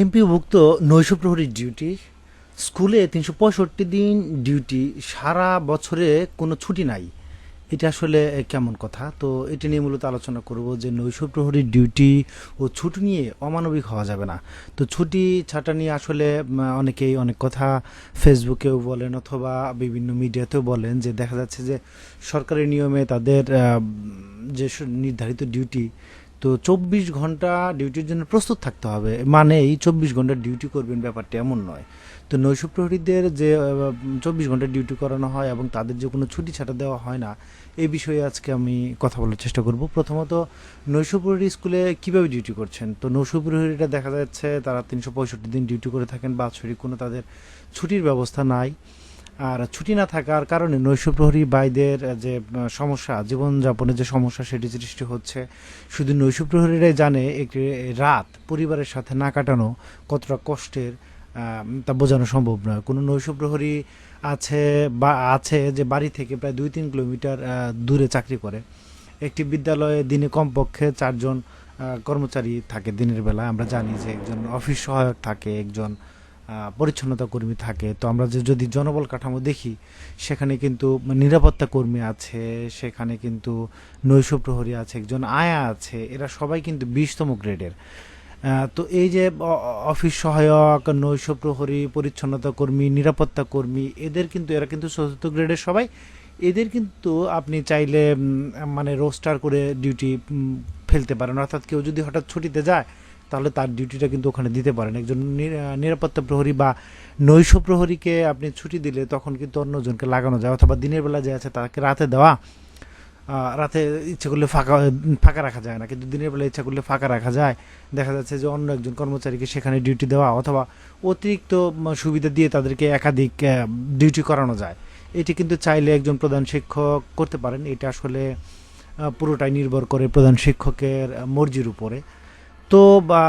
এমপিভুক্ত নৈশ প্রহরীর ডিউটি স্কুলে তিনশো পঁয়ষট্টি দিন ডিউটি সারা বছরে কোনো ছুটি নাই। এটা আসলে কেমন কথা? তো এটা নিয়ে মূলত আলোচনা করব যে নৈশ প্রহরীর ডিউটি ও ছুটি নিয়ে অমানবিক হওয়া যাবে না। তো ছুটি ছাটা নিয়ে আসলে অনেকেই অনেক কথা ফেসবুকেও বলেন অথবা বিভিন্ন মিডিয়াতেও বলেন যে দেখা যাচ্ছে যে সরকারি নিয়মে তাদের যে নির্ধারিত ডিউটি তো চব্বিশ ঘণ্টা ডিউটির জন্য প্রস্তুত থাকতে হবে। মানে এই চব্বিশ ঘণ্টা ডিউটি করবেন ব্যাপারটা এমন নয়। তো নৈশ প্রহরীদের যে চব্বিশ ঘণ্টা ডিউটি করানো হয় এবং তাদের যে কোনো ছুটি ছাটা দেওয়া হয় না এই বিষয়ে আজকে আমি কথা বলার চেষ্টা করব। প্রথমত নৈশ প্রহরী স্কুলে কীভাবে ডিউটি করছেন? তো নৈশ প্রহরীরা দেখা যাচ্ছে তারা তিনশো পঁয়ষট্টি দিন ডিউটি করে থাকেন, বাৎসরিক কোনো তাদের ছুটির ব্যবস্থা নাই। আর ছুটি না থাকার কারণে নৈশপ্রহরী বাইদের যে সমস্যা, জীবনযাপনের যে সমস্যা সেটি সৃষ্টি হচ্ছে। শুধু নৈশপ্রহরীরাই জানে একটি রাত পরিবারের সাথে না কাটানো কতটা কষ্টের তা বোঝানো সম্ভব নয়। কোনো নৈশ প্রহরী আছে বা আছে যে বাড়ি থেকে প্রায় দুই তিন কিলোমিটার দূরে চাকরি করে। একটি বিদ্যালয়ে দিনে কমপক্ষে চারজন কর্মচারী থাকে দিনের বেলা আমরা জানি যে একজন অফিস সহায়ক থাকে, একজন পরিচ্ছন্নতা কর্মী থাকে। তো আমরা যে যদি জনবল কাঠামো দেখি, সেখানে কিন্তু নিরাপত্তা কর্মী আছে, সেখানে কিন্তু নৈশ প্রহরী আছে, একজন আয়া আছে, এরা সবাই কিন্তু বিশতম গ্রেডের। তো এই যে অফিস সহায়ক, নৈশ প্রহরী, পরিচ্ছন্নতা কর্মী, নিরাপত্তা কর্মী, এদের কিন্তু, এরা কিন্তু চতুর্থ গ্রেডের সবাই। এদের কিন্তু আপনি চাইলে মানে রোস্টার করে ডিউটি ফেলতে পারেন। অর্থাৎ কেউ যদি হঠাৎ ছুটিতে যায় তাহলে তার ডিউটিটা কিন্তু ওখানে দিতে পারেন। একজন নিরাপত্তা প্রহরী বা নৈশ প্রহরীকে আপনি ছুটি দিলে তখন কিন্তু অন্যজনকে লাগানো যায় অথবা দিনের বেলা যে আছে তাকে রাতে দেওয়া রাতে ইচ্ছে করলে ফাঁকা ফাঁকা রাখা যায় না। কিন্তু দিনের বেলা ইচ্ছা করলে ফাঁকা রাখা যায়। দেখা যাচ্ছে যে অন্য একজন কর্মচারীকে সেখানে ডিউটি দেওয়া অথবা অতিরিক্ত সুবিধা দিয়ে তাদেরকে একাধিক ডিউটি করানো যায়। এটি কিন্তু চাইলে একজন প্রধান শিক্ষক করতে পারেন। এটা আসলে পুরোটাই নির্ভর করে প্রধান শিক্ষকের মর্জির উপরে। তো বা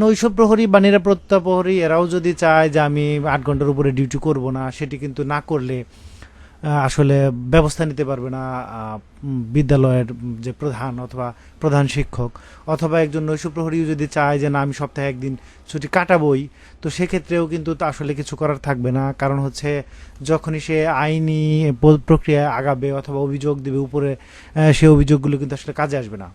নৈশ প্রহরী বা নিরাপত্তা প্রহরী এরাও যদি চায় যে আমি আট ঘণ্টার উপরে ডিউটি করব না, সেটি কিন্তু না করলে আসলে ব্যবস্থা নিতে পারবে না বিদ্যালয়ের যে প্রধান অথবা প্রধান শিক্ষক। অথবা একজন নৈশ প্রহরীও যদি চায় যে না, আমি সপ্তাহে একদিন ছুটি কাটাবই, তো সেক্ষেত্রেও কিন্তু আসলে কিছু করার থাকবে না। কারণ হচ্ছে যখনই সে আইনি প্রক্রিয়ায় আগাবে অথবা অভিযোগ দেবে উপরে সে অভিযোগগুলো কিন্তু আসলে কাজে আসবে না।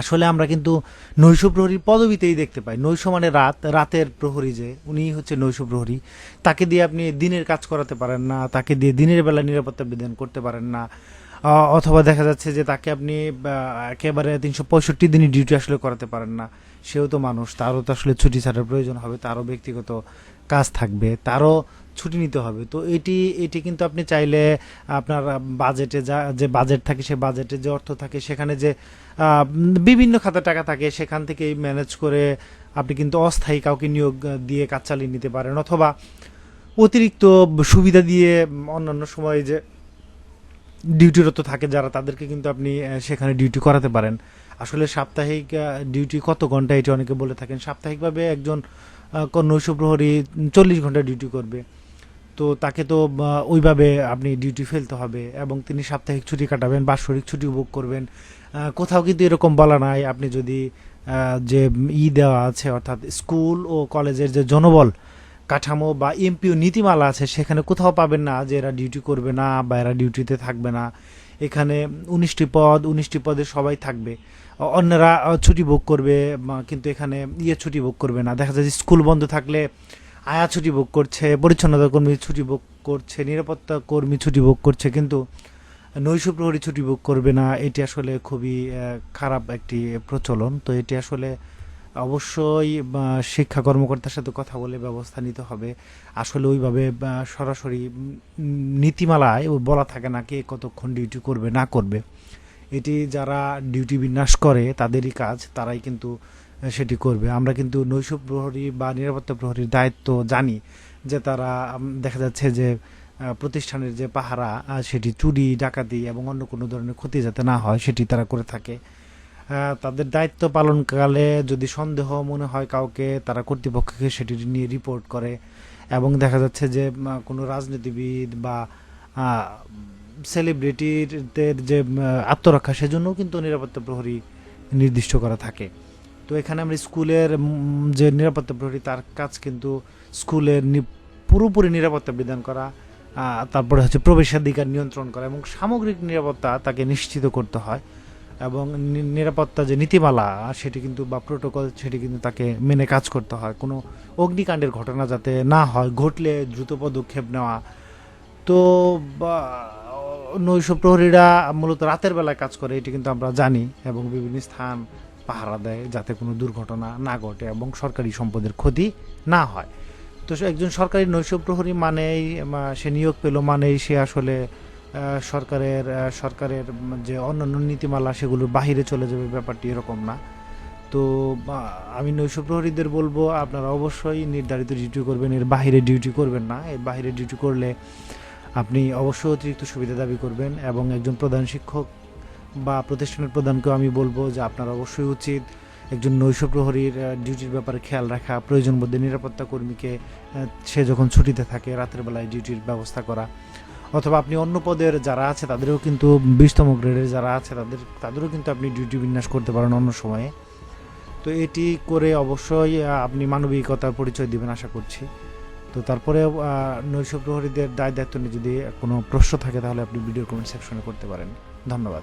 আসলে আমরা কিন্তু নৈশ প্রহরীর পদবিতেই দেখতে পাই। নৈশ মানে রাত, রাতের প্রহরী যে উনি হচ্ছে নৈশ প্রহরী। তাকে দিয়ে আপনি দিনের কাজ করাতে পারেন না, তাকে দিয়ে দিনের বেলা নিরাপত্তা বিধান করতে পারেন না। অথবা দেখা যাচ্ছে যে তাকে আপনি একেবারে তিনশো পঁয়ষট্টি দিনই ডিউটি আসলে করাতে পারেন না। সেও তো মানুষ, তারও তো আসলে ছুটি ছাড়ার প্রয়োজন হবে, তারও ব্যক্তিগত কাজ থাকবে, তারও ছুটি নিতে হবে। তো এটি এটি কিন্তু আপনি চাইলে আপনার বাজেটে যা, যে বাজেট থাকে সে বাজেটে যে অর্থ থাকে, সেখানে যে বিভিন্ন খাতে টাকা থাকে, সেখান থেকে ম্যানেজ করে আপনি কিন্তু অস্থায়ী কাউকে নিয়োগ দিয়ে কাজ চালিয়ে নিতে পারেন। অথবা অতিরিক্ত সুবিধা দিয়ে অন্যান্য সময় যে ডিউটিরত থাকে যারা, তাদেরকে কিন্তু আপনি সেখানে ডিউটি করাতে পারেন। আসলে সাপ্তাহিক ডিউটি কত ঘণ্টা, এটি অনেকে বলে থাকেন। সাপ্তাহিকভাবে একজন নৈশ প্রহরী চল্লিশ ঘণ্টা ডিউটি করবে। তো তাকে তো ওইভাবে আপনি ডিউটি ফেলতে হবে এবং তিনি সাপ্তাহিক ছুটি কাটাবেন, বাৎসরিক ছুটি উপভোগ করবেন। কোথাও কিন্তু এরকম বলা নাই। আপনি যদি যে ই দেওয়া আছে, অর্থাৎ স্কুল ও কলেজের যে জনবল কাঠামো বা এমপিও নীতিমালা আছে, সেখানে কোথাও পাবেন না যে এরা ডিউটি করবে না বা এরা ডিউটিতে থাকবে না। এখানে উনিশটি পদ, উনিশটি পদে সবাই থাকবে। অন্যরা ছুটি ভোগ করবে কিন্তু এখানে ইয়ে ছুটি ভোগ করবে না। দেখা যায় যে স্কুল বন্ধ থাকলে আয়া ছুটি ভোগ করছে, পরিচ্ছন্নতা কর্মী ছুটি ভোগ করছে, নিরাপত্তা কর্মী ছুটি ভোগ করছে, কিন্তু নৈশ প্রহরী ছুটি ভোগ করবে না। এটি আসলে খুবই খারাপ একটি প্রচলন। তো এটি আসলে অবশ্যই শিক্ষা কর্মকর্তার সাথে কথা বলে ব্যবস্থা নিতে হবে। আসলে ওইভাবে সরাসরি নীতিমালায় ও বলা থাকে না কে কতক্ষণ ডিউটি করবে, না করবে। এটি যারা ডিউটি বিন্যাস করে, তাদেরই কাজ, তারাই কিন্তু সেটি করবে। আমরা কিন্তু নৈশ প্রহরী বা নিরাপত্তা প্রহরীর দায়িত্ব জানি যে তারা দেখা যাচ্ছে যে প্রতিষ্ঠানের যে পাহারা সেটি চুরি, ডাকাতি এবং অন্য কোনো ধরনের ক্ষতি যাতে না হয়, সেটি তারা করে থাকে। তাদের দায়িত্ব পালনকালে যদি সন্দেহ মনে হয় কাউকে, তারা কর্তৃপক্ষকে সেটি নিয়ে রিপোর্ট করে। এবং দেখা যাচ্ছে যে কোনো রাজনীতিবিদ বা সেলিব্রিটিদের যে আত্মরক্ষা, সেজন্যও কিন্তু নিরাপত্তা প্রহরী নির্দিষ্ট করা থাকে। তো এখানে আমরা স্কুলের যে নিরাপত্তা প্রহরী, তার কাজ কিন্তু স্কুলের পুরোপুরি নিরাপত্তা বিধান করা তারপরে হচ্ছে প্রবেশাধিকার নিয়ন্ত্রণ করা এবং সামগ্রিক নিরাপত্তা তাকে নিশ্চিত করতে হয়। এবং নিরাপত্তা যে নীতিমালা, সেটি কিন্তু বা প্রোটোকল সেটি কিন্তু তাকে মেনে কাজ করতে হয়। কোনো অগ্নিকাণ্ডের ঘটনা যাতে না হয়, ঘটলে দ্রুত পদক্ষেপ নেওয়া। তো নৈশ প্রহরীরা মূলত রাতের বেলায় কাজ করে, এটি কিন্তু আমরা জানি এবং বিভিন্ন স্থান পাহারা দেয় যাতে কোনো দুর্ঘটনা না ঘটে এবং সরকারি সম্পদের ক্ষতি না হয়। তো একজন সরকারি নৈশ প্রহরী মানেই সে নিয়োগ পেল মানেই সে আসলে সরকারের সরকারের যে অন্যান্য নীতিমালা সেগুলোর বাহিরে চলে যাবে, ব্যাপারটি এরকম না। তো আমি নৈশ প্রহরীদের বলব, আপনারা অবশ্যই নির্ধারিত ডিউটি করবেন, এর বাইরে ডিউটি করবেন না। এর বাইরে ডিউটি করলে আপনি অবশ্যই অতিরিক্ত সুবিধা দাবি করবেন এবং একজন প্রধান শিক্ষক বা প্রতিষ্ঠানের প্রধানকেও আমি বলব যে আপনার অবশ্যই উচিত একজন নৈশ প্রহরীর ডিউটির ব্যাপারে খেয়াল রাখা, প্রয়োজন বোধে নিরাপত্তা কর্মীকে সে যখন ছুটিতে থাকে, রাতের বেলায় ডিউটির ব্যবস্থা করা। অথবা আপনি অন্য পদের যারা আছে, তাদেরও কিন্তু বিশতম গ্রেডের যারা আছে, তাদের, তাদেরও কিন্তু আপনি ডিউটি বিন্যাস করতে পারেন অন্য সময়ে। তো এটি করে অবশ্যই আপনি মানবিকতার পরিচয় দেবেন আশা করছি। তো তারপরে নৈশ প্রহরীদের দায় দায়িত্ব নিয়ে যদি কোনো প্রশ্ন থাকে, তাহলে আপনি ভিডিও কমেন্ট সেকশনে করতে পারেন। ধন্যবাদ।